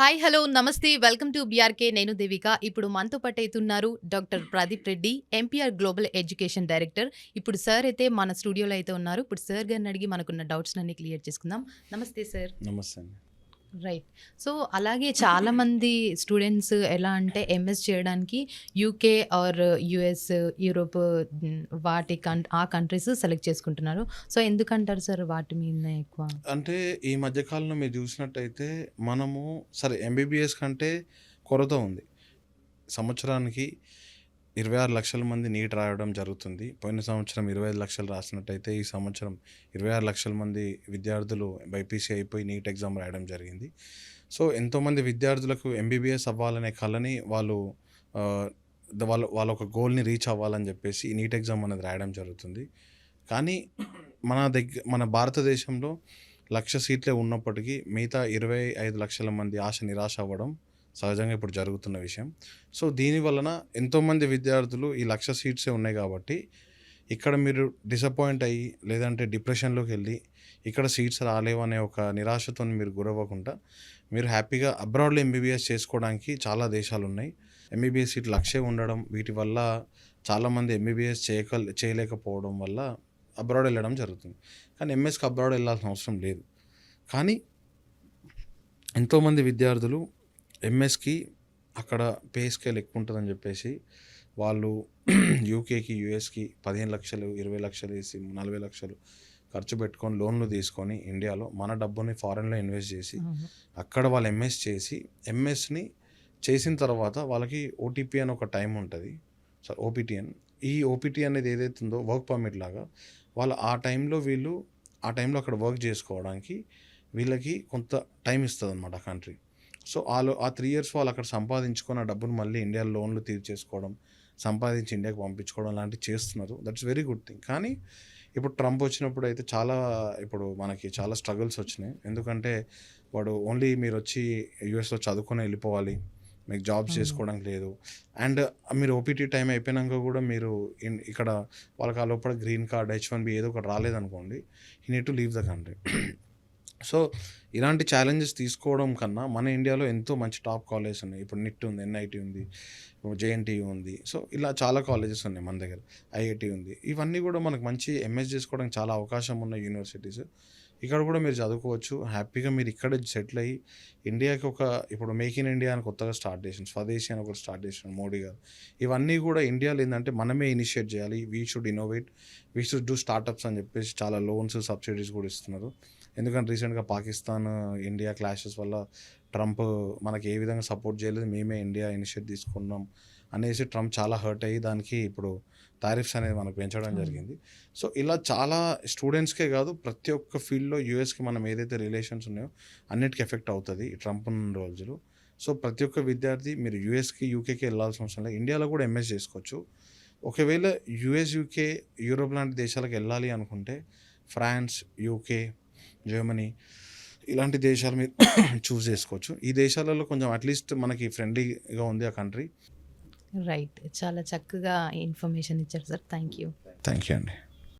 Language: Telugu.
హాయ్ హలో నమస్తే వెల్కమ్ టు బీఆర్కే. నేను దేవిక. ఇప్పుడు మనతో పాటు అవుతున్నారు doctor Pradeep Reddy MPR global education director. ఇప్పుడు సార్ అయితే మన స్టూడియోలో అయితే ఉన్నారు. ఇప్పుడు సార్ గారిని అడిగి మనకున్న డౌట్స్ అన్ని క్లియర్ చేసుకుందాం. నమస్తే సార్. నమస్తే రైట్ సో అలాగే చాలామంది స్టూడెంట్స్ ఎలా అంటే ఎంఎస్ చేయడానికి యూకే ఆర్ యుఎస్ యూరోప్ వాటి కన్ ఆ కంట్రీస్ సెలెక్ట్ చేసుకుంటున్నారు. సో ఎందుకంటారు సార్ వాటి మీద ఎక్కువ? అంటే ఈ మధ్యకాలంలో మీరు చూసినట్టయితే మనము సరే ఎంబీబీఎస్ కంటే కొరత ఉంది. సంవత్సరానికి ఇరవై ఆరు లక్షల మంది నీట్ రాయడం జరుగుతుంది. పోయిన సంవత్సరం ఇరవై ఐదు లక్షలు రాసినట్టయితే ఈ సంవత్సరం ఇరవై ఆరు లక్షల మంది విద్యార్థులు బైపీసీ అయిపోయి నీట్ ఎగ్జామ్ రాయడం జరిగింది. సో ఎంతోమంది విద్యార్థులకు ఎంబీబీఎస్ అవ్వాలనే కళని వాళ్ళు వాళ్ళ వాళ్ళ ఒక గోల్ని రీచ్ అవ్వాలని చెప్పేసి ఈ నీట్ ఎగ్జామ్ అనేది రాయడం జరుగుతుంది. కానీ మన దగ్గర మన భారతదేశంలో లక్ష సీట్లే ఉన్నప్పటికీ మిగతా ఇరవై ఐదు లక్షల మంది ఆశ నిరాశ అవ్వడం సహజంగా ఇప్పుడు జరుగుతున్న విషయం. సో దీని వలన ఎంతోమంది విద్యార్థులు ఈ లక్ష సీట్సే ఉన్నాయి కాబట్టి ఇక్కడ మీరు డిసప్పాయింట్ అయ్యి లేదంటే డిప్రెషన్లోకి వెళ్ళి ఇక్కడ సీట్స్ రాలేవు అనే ఒక నిరాశతో మీరు గురవ్వకుండా మీరు హ్యాపీగా అబ్రాడ్లో ఎంబీబీఎస్ చేసుకోవడానికి చాలా దేశాలు ఉన్నాయి. ఎంబీబీఎస్ సీట్ లక్షే ఉండడం వీటి వల్ల చాలామంది ఎంబీబీఎస్ చేయక చేయలేకపోవడం వల్ల అబ్రాడ్ వెళ్ళడం జరుగుతుంది. కానీ ఎంఎస్కి అబ్రాడ్ వెళ్ళాల్సిన అవసరం లేదు. కానీ ఎంతోమంది విద్యార్థులు ఎంఎస్కి అక్కడ పే స్కేల్ ఎక్కువ ఉంటుందని చెప్పేసి వాళ్ళు యూకేకి యూఎస్కి పదిహేను లక్షలు ఇరవై లక్షలు వేసి నలభై లక్షలు ఖర్చు పెట్టుకొని లోన్లు తీసుకొని ఇండియాలో మన డబ్బుని ఫారెన్లో ఇన్వెస్ట్ చేసి అక్కడ వాళ్ళు ఎంఎస్ చేసి ఎంఎస్ని చేసిన తర్వాత వాళ్ళకి ఓటీపీ అని ఒక టైం ఉంటుంది. సో ఓపీటీ అని ఈ ఓపీటీ అనేది ఏదైతే ఉందో వర్క్ పర్మిట్ లాగా వాళ్ళు ఆ టైంలో వీళ్ళు ఆ టైంలో అక్కడ వర్క్ చేసుకోవడానికి వీళ్ళకి కొంత టైం ఇస్తుంది అనమాట కంట్రీ. సో వాళ్ళు ఆ త్రీ ఇయర్స్ వాళ్ళు అక్కడ సంపాదించుకొని ఆ డబ్బును మళ్ళీ ఇండియా లోన్లు తీర్చేసుకోవడం సంపాదించి ఇండియాకి పంపించుకోవడం లాంటివి చేస్తున్నారు. దట్స్ వెరీ గుడ్ థింగ్ కానీ ఇప్పుడు ట్రంప్ వచ్చినప్పుడు అయితే చాలా ఇప్పుడు మనకి చాలా స్ట్రగుల్స్ వచ్చినాయి. ఎందుకంటే వాడు ఓన్లీ మీరు వచ్చి యూఎస్లో చదువుకొని వెళ్ళిపోవాలి. మీకు జాబ్స్. చేసుకోవడానికి లేదు. అండ్ మీరు ఓపీటీ టైం అయిపోయినాక కూడా మీరు ఇక్కడ వాళ్ళకి ఆ లోపల green card H one B ఏదో ఒకటి రాలేదనుకోండి ఈ need to leave the country so ఇలాంటి ఛాలెంజెస్ తీసుకోవడం కన్నా మన ఇండియాలో ఎంతో మంచి టాప్ కాలేజెస్ ఉన్నాయి. ఇప్పుడు నిట్ ఉంది ఎన్ఐటి ఉంది జేఎన్టీయూ ఉంది. సో ఇలా చాలా కాలేజెస్ ఉన్నాయి మన దగ్గర. ఐఐటి ఉంది. ఇవన్నీ కూడా మనకు మంచి ఎంఎస్ చేసుకోవడానికి చాలా అవకాశం ఉన్న యూనివర్సిటీస్ ఇక్కడ కూడా మీరు చదువుకోవచ్చు. హ్యాపీగా మీరు ఇక్కడ సెటిల్ అయ్యి ఇండియాకి ఒక ఇప్పుడు మేక్ ఇన్ ఇండియా అని కొత్తగా స్టార్ట్ చేసిన స్వదేశీ అని ఒకటి స్టార్ట్ చేసిన మోడీ గారు. ఇవన్నీ కూడా ఇండియాలో ఏంటంటే మనమే ఇనిషియేట్ చేయాలి. We should innovate we should do startups అని చెప్పేసి చాలా లోన్స్ సబ్సిడీస్ కూడా ఇస్తున్నారు. ఎందుకంటే రీసెంట్గా పాకిస్తాన్ ఇండియా క్లాషెస్ వల్ల ట్రంప్ మనకి ఏ విధంగా సపోర్ట్ చేయలేదు. మేమే ఇండియా ఇనిషియేట్ తీసుకున్నాం అనేసి ట్రంప్ చాలా హర్ట్ అయ్యి దానికి ఇప్పుడు టారిఫ్స్ అనేది మనకు పెంచడం. జరిగింది. సో ఇలా చాలా స్టూడెంట్స్కే కాదు ప్రతి ఒక్క ఫీల్డ్లో యూఎస్కి మనం ఏదైతే రిలేషన్స్ ఉన్నాయో అన్నిటికీ ఎఫెక్ట్ అవుతుంది ఈ ట్రంప్ ఉన్న రోజులు. సో ప్రతి ఒక్క విద్యార్థి మీరు యూఎస్కి యూకేకి వెళ్ళాల్సిన అవసరం లేదు. ఇండియాలో కూడా ఎంఎస్ చేసుకోవచ్చు. ఒకవేళ యూఎస్ యూకే యూరోప్ లాంటి దేశాలకు వెళ్ళాలి అనుకుంటే ఫ్రాన్స్ యూకే జర్మనీ ఇలాంటి దేశాలు మీరు చూస్ చేసుకోవచ్చు. ఈ దేశాలలో కొంచెం అట్లీస్ట్ మనకి ఫ్రెండ్లీగా ఉంది ఆ కంట్రీ రైట్ చాలా చక్కగా ఇన్ఫర్మేషన్ ఇచ్చారు sir thank you thank you అండి.